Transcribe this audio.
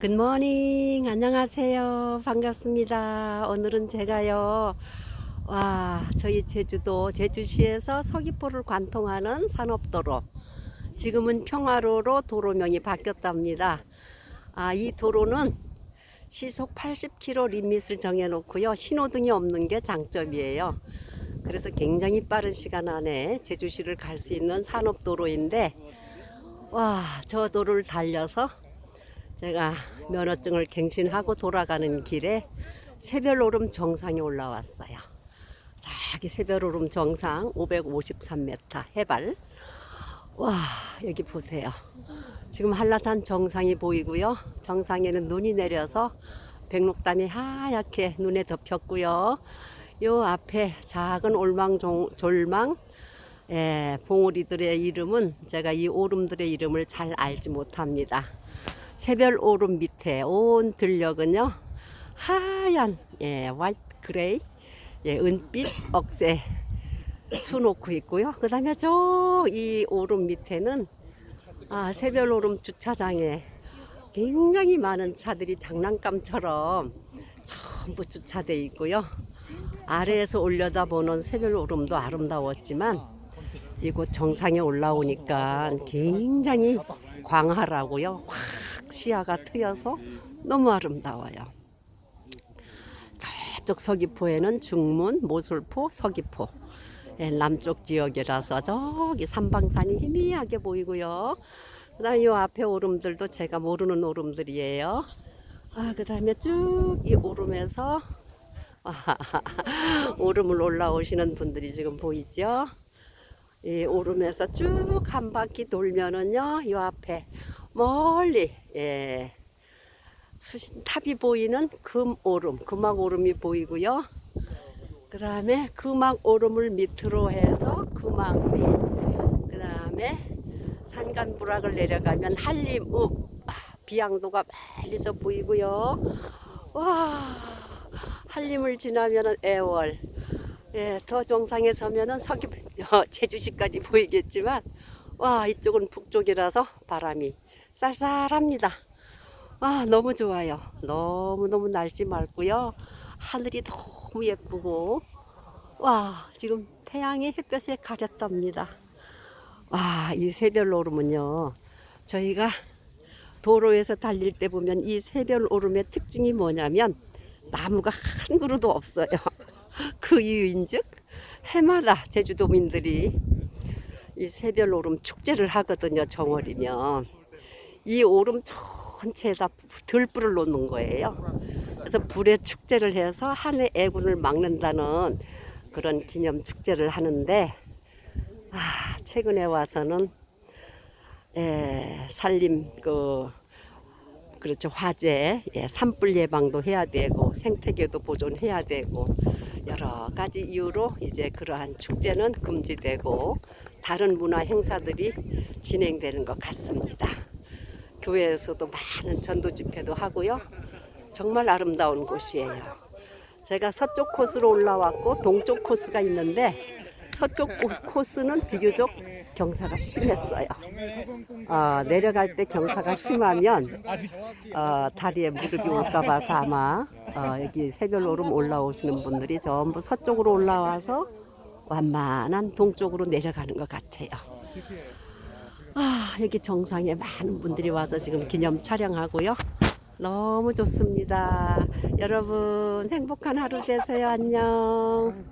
굿모닝 안녕하세요. 반갑습니다. 오늘은 제가요 와 저희 제주도 제주시에서 서귀포를 관통하는 산업도로 지금은 평화로로 도로명이 바뀌었답니다. 아 이 도로는 시속 80km 리밋을 정해놓고요. 신호등이 없는 게 장점이에요. 그래서 굉장히 빠른 시간 안에 제주시를 갈 수 있는 산업도로인데 와 저 도로를 달려서 제가 면허증을 갱신하고 돌아가는 길에 새별오름 정상에 올라왔어요. 저기 새별오름 정상 553m 해발. 와, 여기 보세요. 지금 한라산 정상이 보이고요. 정상에는 눈이 내려서 백록담이 하얗게 눈에 덮였고요. 요 앞에 작은 올망 종- 졸망 예, 봉우리들의 이름은 제가 이 오름들의 이름을 잘 알지 못합니다. 새별 오름 밑에 온 들녘은요 하얀 예 화이트 그레이 예 은빛 억새 수놓고 있고요. 그 다음에 저 이 오름 밑에는 아 새별 오름 주차장에 굉장히 많은 차들이 장난감처럼 전부 주차돼 있고요. 아래에서 올려다보는 새별 오름도 아름다웠지만 이곳 정상에 올라오니까 굉장히 광활하고요. 확 시야가 트여서 너무 아름다워요. 저쪽 서귀포에는 중문, 모술포, 서귀포 예, 남쪽 지역이라서 저기 삼방산이 희미하게 보이고요. 그 다음 이 앞에 오름들도 제가 모르는 오름들이에요. 아 그 다음에 쭉 이 오름에서 오름을 올라오시는 분들이 지금 보이죠? 이 오름에서 쭉 한 바퀴 돌면은요, 이 앞에 멀리 예, 수신 탑이 보이는 금 오름, 금악 오름이 보이고요. 그 다음에 금악 오름을 밑으로 해서 위, 그 다음에 산간부락을 내려가면 한림읍 아, 비양도가 멀리서 보이고요. 와 한림을 지나면은 애월, 예, 더 정상에 서면은 서귀 어, 제주시까지 보이겠지만 와 이쪽은 북쪽이라서 바람이 쌀쌀합니다. 아 너무 좋아요. 너무 너무 날씨 맑고요. 하늘이 너무 예쁘고 와 지금 태양이 햇볕에 가렸답니다. 와 이 새별 오름은요 저희가 도로에서 달릴 때 보면 이 새별 오름의 특징이 뭐냐면 나무가 한 그루도 없어요. 그 이유인즉 해마다 제주도민들이 이 새별 오름 축제를 하거든요. 정월이면 이 오름 전체에다 들불을 놓는 거예요. 그래서 불의 축제를 해서 한 해 애군을 막는다는 그런 기념 축제를 하는데 아, 최근에 와서는 에, 산림 그 그렇죠 화재 예, 산불 예방도 해야 되고 생태계도 보존해야 되고 여러 가지 이유로 이제 그러한 축제는 금지되고 다른 문화 행사들이 진행되는 것 같습니다. 교회에서도 많은 전도 집회도 하고요. 정말 아름다운 곳이에요. 제가 서쪽 코스로 올라왔고 동쪽 코스가 있는데 서쪽 코- 코스는 비교적 경사가 심했어요. 어, 내려갈 때 경사가 심하면 어, 다리에 무릎이 올까 봐서 아마 어, 여기 새별 오름 올라오시는 분들이 전부 서쪽으로 올라와서 완만한 동쪽으로 내려가는 것 같아요. 아, 여기 정상에 많은 분들이 와서 지금 기념 촬영하고요. 너무 좋습니다. 여러분 행복한 하루 되세요. 안녕.